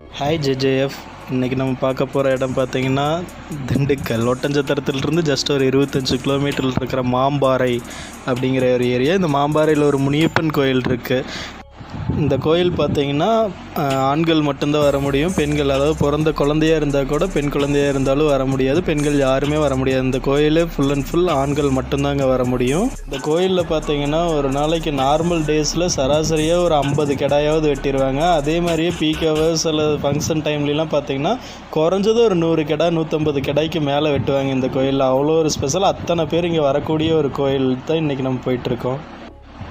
Hi ஜேஜேஎஃப் இன்றைக்கி நம்ம பார்க்க போகிற இடம் பார்த்தீங்கன்னா திண்டுக்கல். ஒட்டஞ்சத்திரத்துலேருந்து ஜஸ்ட் ஒரு இருபத்தஞ்சி கிலோமீட்டரில் இருக்கிற மாம்பாறை அப்படிங்கிற ஒரு ஏரியா இந்த மாம்பாறையில் ஒரு முனியப்பன் கோயில் இருக்குது இந்த கோயில் பார்த்தீங்கன்னா ஆண்கள் மட்டும்தான் வர முடியும். பெண்கள் அதாவது பிறந்த குழந்தையா இருந்தால் கூட பெண் குழந்தையா இருந்தாலும் வர முடியாது. பெண்கள் யாருமே வர முடியாது. இந்த கோயிலே ஃபுல் அண்ட் ஃபுல் ஆண்கள் மட்டும்தாங்க வர முடியும். இந்த கோயிலில் பார்த்தீங்கன்னா ஒரு நாளைக்கு நார்மல் டேஸில் சராசரியாக ஒரு ஐம்பது கிடாயாவது வெட்டிடுவாங்க அதே மாதிரியே பீக் ஹவர்ஸ் அல்லது ஃபங்க்ஷன் டைம்லலாம் பார்த்தீங்கன்னா குறைஞ்சது ஒரு நூறு கிடா நூற்றம்பது கிடாய்க்கு மேலே வெட்டுவாங்க இந்த கோயிலில். அவ்வளோ ஒரு ஸ்பெஷல் அத்தனை பேர் இங்கே வரக்கூடிய ஒரு கோயில் தான் இன்றைக்கி நம்ம போயிட்டுருக்கோம்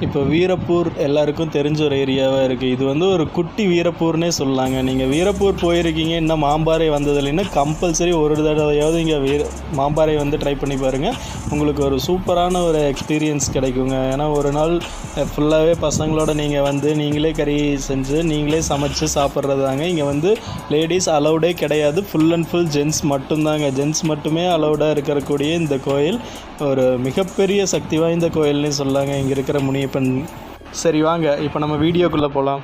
இப்போ வீரப்பூர் எல்லாருக்கும் தெரிஞ்ச ஒரு ஏரியாவாக இருக்குது இது வந்து ஒரு குட்டி வீரப்பூர்னே சொல்லலாங்க. நீங்கள் வீரப்பூர் போயிருக்கீங்க இன்னும் மாம்பாறை வந்ததில்லைன்னா கம்பல்சரி ஒரு தடவையாவது இங்கே வீர மாம்பாறை வந்து ட்ரை பண்ணி பாருங்கள் உங்களுக்கு ஒரு சூப்பரான ஒரு எக்ஸ்பீரியன்ஸ் கிடைக்குங்க. ஏன்னா ஒரு நாள் ஃபுல்லாகவே பசங்களோட நீங்கள் வந்து நீங்களே கறி செஞ்சு நீங்களே சமைச்சு சாப்பிட்றதாங்க இங்கே வந்து லேடிஸ் அலௌடே கிடையாது. ஃபுல் அண்ட் ஃபுல் ஜென்ஸ் மட்டும்தாங்க. ஜென்ஸ் மட்டுமே அலௌடாக இருக்கக்கூடிய இந்த கோயில் ஒரு மிகப்பெரிய சக்தி வாய்ந்த கோயில்னே சொல்லாங்க. இங்கே இருக்கிற முனியப்பன். சரி வாங்க. இப்போ நம்ம வீடியோக்குள்ளே போகலாம்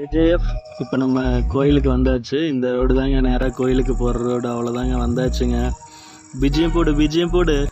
ஏஜேஎஃப். இப்போ நம்ம கோயிலுக்கு வந்தாச்சு. இந்த ரோடு தாங்க நேராக கோயிலுக்கு போகிற ரோடு அவ்வளோதாங்க வந்தாச்சுங்க. பிஜிஎம் போடு பிஜிஎம் போடு.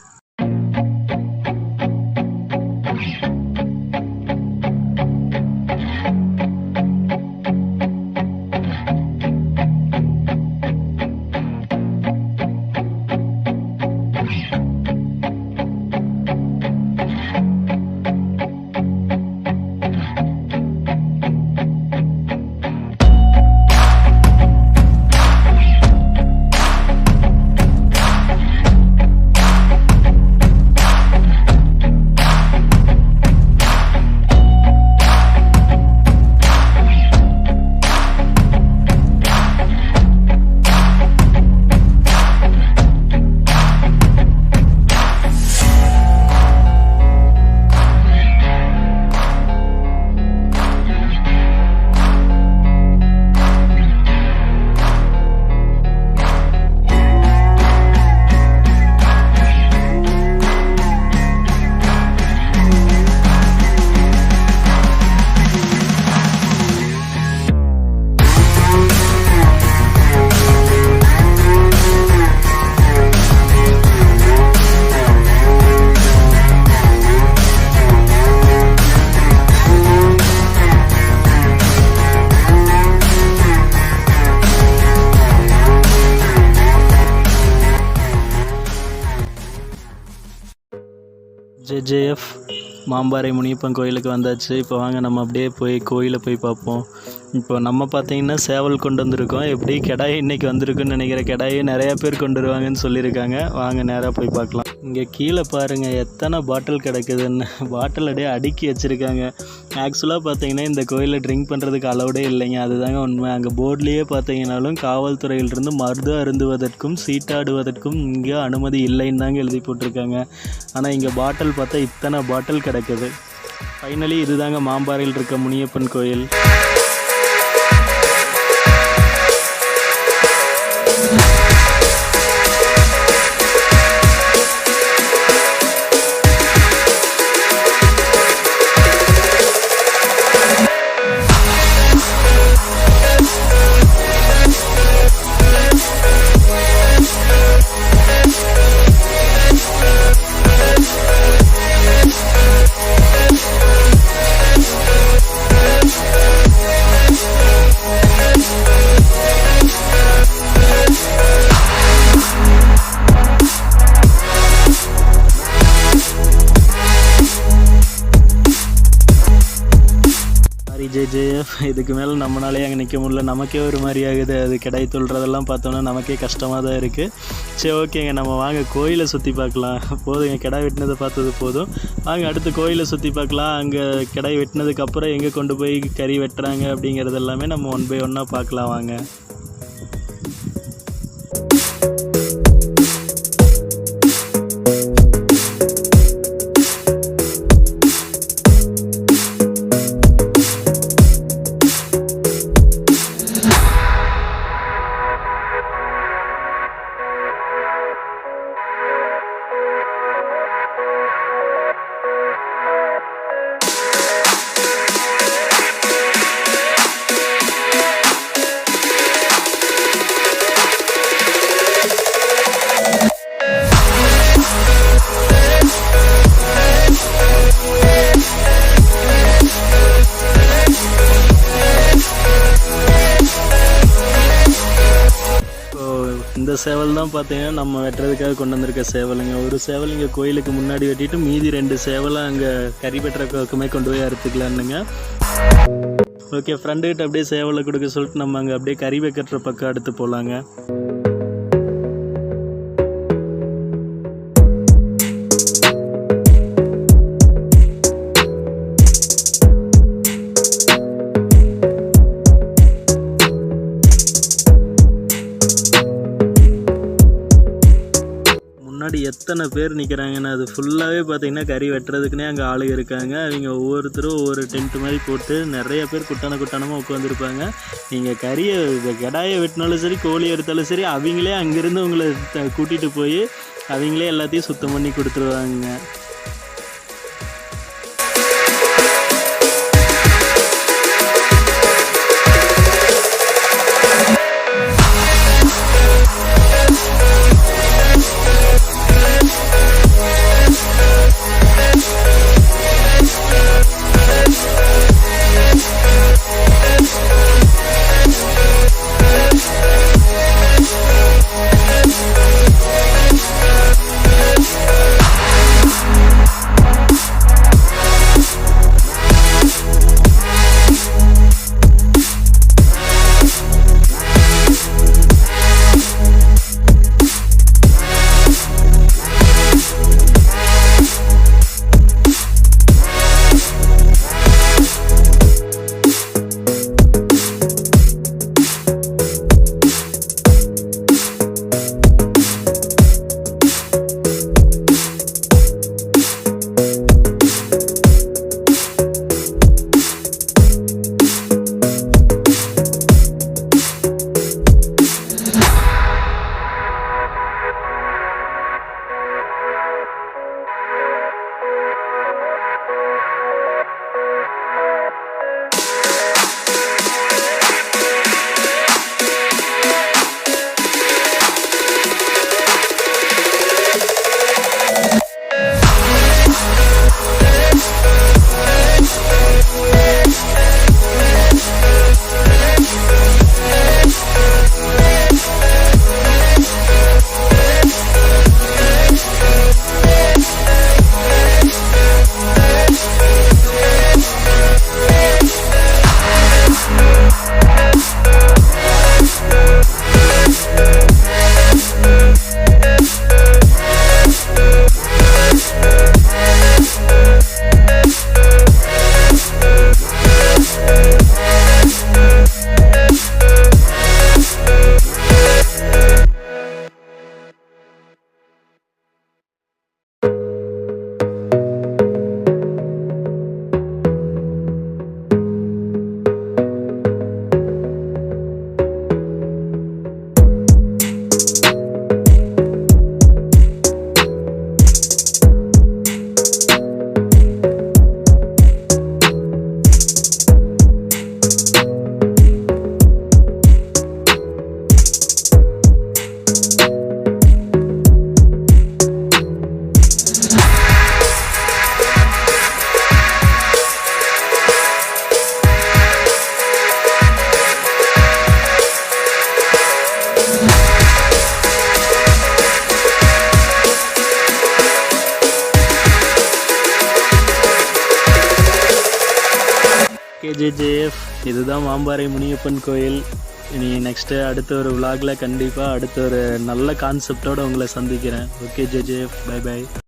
ஜேஎஃப் மாம்பாறை முனியப்பன் கோயிலுக்கு வந்தாச்சு. இப்போ வாங்க நம்ம அப்படியே போய் கோயிலை போய் பார்ப்போம். இப்போ நம்ம பார்த்தீங்கன்னா சேவல் கொண்டு வந்திருக்கோம். எப்படி கெடாய் இன்றைக்கி வந்திருக்குன்னு நினைக்கிற கெடாயை நிறையா பேர் கொண்டு வருவாங்கன்னு சொல்லியிருக்காங்க. வாங்க நேராக போய் பார்க்கலாம். இங்கே கீழே பாருங்கள் எத்தனை பாட்டில் கிடக்குதுன்னு. பாட்டில் அப்படியே அடுக்கி வச்சுருக்காங்க. ஆக்சுவலாக பார்த்தீங்கன்னா இந்த கோயிலில் ட்ரிங்க் பண்ணுறதுக்கு அளவுடே இல்லைங்க. அதுதாங்க உண்மை. அங்கே போர்ட்லேயே பார்த்தீங்கன்னாலும் காவல்துறையிலிருந்து மருந்து அருந்துவதற்கும் சீட்டாடுவதற்கும் இங்கே அனுமதி இல்லைன்னு தாங்க எழுதி போட்டிருக்காங்க. ஆனால் இங்கே பாட்டில் பார்த்தா இத்தனை பாட்டில் கிடக்குது. ஃபைனலி இதுதாங்க மாம்பாறையில் இருக்க முனியப்பன் கோயில். இதுக்கு மேலே நம்மளாலே அங்கே நிற்க முடியல. நமக்கே ஒரு மாதிரி ஆகுது. அது கிடை தொல்றதெல்லாம் பார்த்தோன்னா நமக்கே கஷ்டமாக தான் இருக்குது சரி ஓகேங்க நம்ம வாங்க. கோயிலை சுற்றி பார்க்கலாம். போதுங்க கிடா வெட்டினதை பார்த்தது போதும். வாங்க அடுத்து கோயிலை சுற்றி பார்க்கலாம். அங்கே கிடை வெட்டினதுக்கப்புறம் எங்கே கொண்டு போய் கறி வெட்டுறாங்க அப்படிங்கிறது எல்லாமே நம்ம ஒன் பை ஒன்னாக பார்க்கலாம். வாங்க. சேவல் தான் பார்த்தீங்கன்னா நம்ம வெட்டுறதுக்காக கொண்டு வந்திருக்க சேவலுங்க. ஒரு சேவல் இங்கே கோயிலுக்கு முன்னாடி வெட்டிட்டு மீதி ரெண்டு சேவலை அங்கே கறி வெட்டுறதுக்குமே கொண்டு போய் அறுத்துக்கலான்னுங்க. ஓகே ஃப்ரெண்டுகிட்ட அப்படியே சேவலை கொடுக்க சொல்லிட்டு நம்ம அங்கே அப்படியே கறி வைக்கிற பக்கம் அடுத்து போகலாங்க எத்தனை பேர் நிற்கிறாங்கன்னு அது ஃபுல்லாகவே பார்த்தீங்கன்னா கறி வெட்டுறதுக்குனே அங்கே ஆளுங்க இருக்காங்க. அவங்க ஒவ்வொருத்தரும் ஒவ்வொரு டென்ட் மாதிரி போட்டு நிறைய பேர் குட்டான குட்டானமாக உட்காந்துருப்பாங்க நீங்கள் கறியை கடாயை வெட்டினாலும் சரி கோழி எடுத்தாலும் சரி அவங்களே அங்கேருந்து உங்களை த- கூட்டிகிட்டு போய் அவங்களே எல்லாத்தையும் சுத்தம் பண்ணி கொடுத்துருவாங்க. கேஜேஜேஎஃப் இதுதான் மாம்பாறை முனியப்பன் கோயில். இனி நெக்ஸ்ட்டு அடுத்த ஒரு vlogல கண்டிப்பாக அடுத்த ஒரு நல்ல கான்செப்டோடு உங்களை சந்திக்கிறேன். Okay ஜேஜேஎஃப் by by